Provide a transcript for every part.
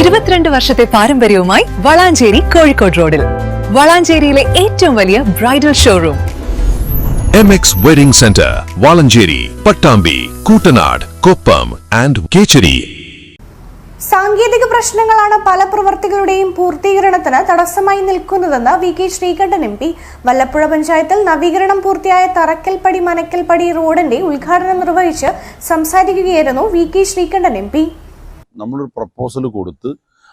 ഇരുപത്തിരണ്ട് വർഷത്തെ പാരമ്പര്യവുമായി വളാഞ്ചേരി കോഴിക്കോട് റോഡിൽ. വളാഞ്ചേരിയിലെ ഏറ്റവും വലിയ bridal showroom. M X wedding centre Valanchery Pattambi Koottanad Koppam and Kecheri. സാങ്കേതിക പ്രശ്നങ്ങളാണ് പല പ്രവർത്തികളുടെയും പൂർത്തീകരണത്തിന് തടസ്സമായി നിൽക്കുന്നതെന്ന് V K Sreekandan M P. Vallappuzha പഞ്ചായത്തിൽ നവീകരണം പൂർത്തിയായ തറക്കൽപ്പടി മനക്കൽപ്പടി റോഡിന്റെ ഉദ്ഘാടനം നിർവഹിച്ച് സംസാരിക്കുകയായിരുന്നു V K Sreekandan M P. നമ്മളൊരു പ്രപ്പോസൽ കൊടുത്ത്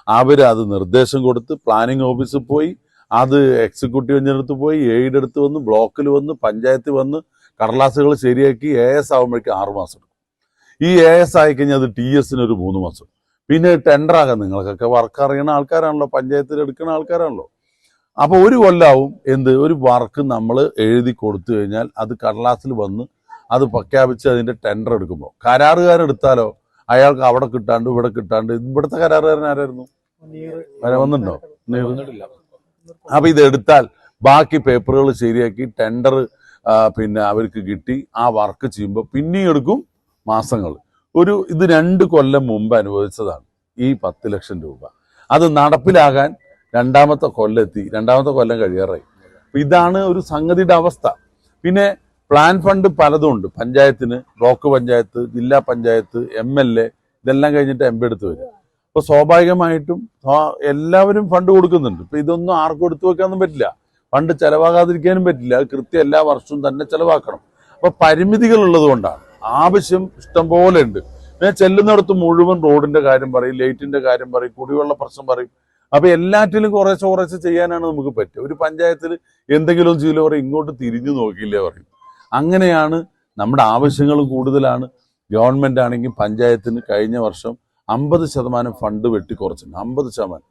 അവർ അത് നിർദ്ദേശം കൊടുത്ത് പ്ലാനിങ് ഓഫീസിൽ പോയി അത് എക്സിക്യൂട്ടീവ് എഞ്ചിനടുത്ത് പോയി എയ്ഡ് എടുത്ത് വന്ന് ബ്ലോക്കിൽ വന്ന് പഞ്ചായത്തിൽ വന്ന് കടലാസുകൾ ശരിയാക്കി എ എസ് ആകുമ്പോഴേക്കും ആറ് മാസം എടുക്കും. ഈ എ എസ് ആയി കഴിഞ്ഞാൽ അത് ടി എസിന് ഒരു മൂന്ന് മാസം പിന്നെ ടെൻഡർ ആകാം നിങ്ങൾക്കൊക്കെ വർക്ക് അറിയണ ആൾക്കാരാണല്ലോ പഞ്ചായത്തിൽ എടുക്കുന്ന ആൾക്കാരാണല്ലോ. അപ്പോൾ ഒരു കൊല്ലാവും എന്ത്? ഒരു വർക്ക് നമ്മൾ എഴുതി കൊടുത്തു കഴിഞ്ഞാൽ അത് കടലാസിൽ വന്ന് അത് പ്രഖ്യാപിച്ച് അതിന്റെ ടെൻഡർ എടുക്കുമ്പോൾ കരാറുകാരെടുത്താലോ? അയാൾക്ക് അവിടെ കിട്ടാണ്ട് ഇവിടെ കിട്ടാണ്ട് ഇവിടുത്തെ കരാറുകാരൻ ആരായിരുന്നു? വരെ വന്നിട്ടുണ്ടോ? നീർ. അപ്പൊ ഇത് എടുത്താൽ ബാക്കി പേപ്പറുകൾ ശരിയാക്കി ടെൻഡർ പിന്നെ അവർക്ക് കിട്ടി. ആ വർക്ക് ചെയ്യുമ്പോൾ പിന്നെയും എടുക്കും മാസങ്ങൾ. ഒരു ഇത് രണ്ട് കൊല്ലം മുമ്പ് അനുഭവിച്ചതാണ് ഈ പത്ത് ലക്ഷം രൂപ. അത് നടപ്പിലാകാൻ രണ്ടാമത്തെ കൊല്ലം എത്തി. രണ്ടാമത്തെ കൊല്ലം കഴിയാറായി. ഇതാണ് ഒരു സംഗതിയുടെ അവസ്ഥ. പിന്നെ പ്ലാൻ ഫണ്ട് പലതും ഉണ്ട്. പഞ്ചായത്തിന് ബ്ലോക്ക് പഞ്ചായത്ത് ജില്ലാ പഞ്ചായത്ത് എം എൽ എ ഇതെല്ലാം കഴിഞ്ഞിട്ട് എം പി എടുത്ത് വരിക അപ്പോൾ സ്വാഭാവികമായിട്ടും എല്ലാവരും ഫണ്ട് കൊടുക്കുന്നുണ്ട്. ഇപ്പൊ ഇതൊന്നും ആർക്കും എടുത്തു വെക്കാനൊന്നും പറ്റില്ല. ഫണ്ട് ചെലവാകാതിരിക്കാനും പറ്റില്ല. അത് കൃത്യം എല്ലാ വർഷവും തന്നെ ചിലവാക്കണം. അപ്പോൾ പരിമിതികൾ ഉള്ളത് കൊണ്ടാണ്. ആവശ്യം ഇഷ്ടം പോലെ ഉണ്ട്. പിന്നെ ചെല്ലുന്നിടത്ത് മുഴുവൻ റോഡിന്റെ കാര്യം പറയും ലൈറ്റിന്റെ കാര്യം പറയും കുടിവെള്ള പ്രശ്നം പറയും. അപ്പൊ എല്ലാറ്റിലും കുറേശ്ശെ കുറേശ്ശെ ചെയ്യാനാണ് നമുക്ക് പറ്റുക. ഒരു പഞ്ചായത്തിൽ എന്തെങ്കിലും ചെയ്യില്ല പറയും ഇങ്ങോട്ട് തിരിഞ്ഞു നോക്കിയില്ലേ പറയും. അങ്ങനെയാണ് നമ്മുടെ ആവശ്യങ്ങൾ കൂടുതലാണ്. ഗവൺമെന്റ് ആണെങ്കിൽ പഞ്ചായത്തിന് കഴിഞ്ഞ വർഷം അമ്പത് ശതമാനം ഫണ്ട് വെട്ടിക്കുറച്ചിട്ടുണ്ട് അമ്പത് ശതമാനം.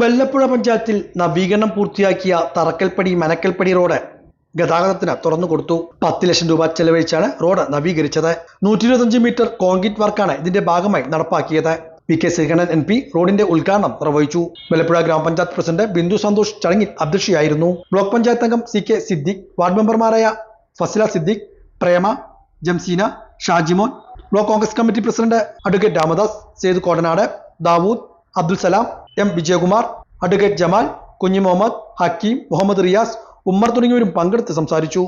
വെല്ലപ്പുഴ പഞ്ചായത്തിൽ നവീകരണം പൂർത്തിയാക്കിയ തറക്കൽപ്പടി മനക്കൽപ്പടി റോഡ് ഗതാഗതത്തിന് തുറന്നു കൊടുത്തു. പത്ത് ലക്ഷം രൂപ ചെലവഴിച്ചാണ് റോഡ് നവീകരിച്ചത്. നൂറ്റി ഇരുപത്തഞ്ച് മീറ്റർ കോൺക്രീറ്റ് വർക്കാണ് ഇതിന്റെ ഭാഗമായി നടപ്പാക്കിയത്. P K Sreekandan M P റോഡിന്റെ ഉദ്ഘാടനം നിർവഹിച്ചു. വെല്ലപ്പുഴ ഗ്രാമപഞ്ചായത്ത് പ്രസിഡന്റ് ബിന്ദു സന്തോഷ് ചടങ്ങിൽ അധ്യക്ഷയായിരുന്നു. ബ്ലോക്ക് പഞ്ചായത്ത് അംഗം സി കെ സിദ്ദിഖ് വാർഡ് മെമ്പർമാരായ Fasila Siddique Prema Jamsina Shajimon block Congress committee president advocate Ramadas Sayed Kodanad Dawood Abdul Salam M Vijayakumar advocate Jamal Kunhi Muhammad Hakeem Muhammad Riyas Ummer തുടങ്ങിയവരും പങ്കെടുത്ത് സംസാരിച്ചു.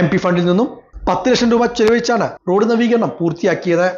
എം ഫണ്ടിൽ നിന്നും പത്ത് ലക്ഷം രൂപ ചെലവഴിച്ചാണ് റോഡ് നവീകരണം പൂർത്തിയാക്കിയത്.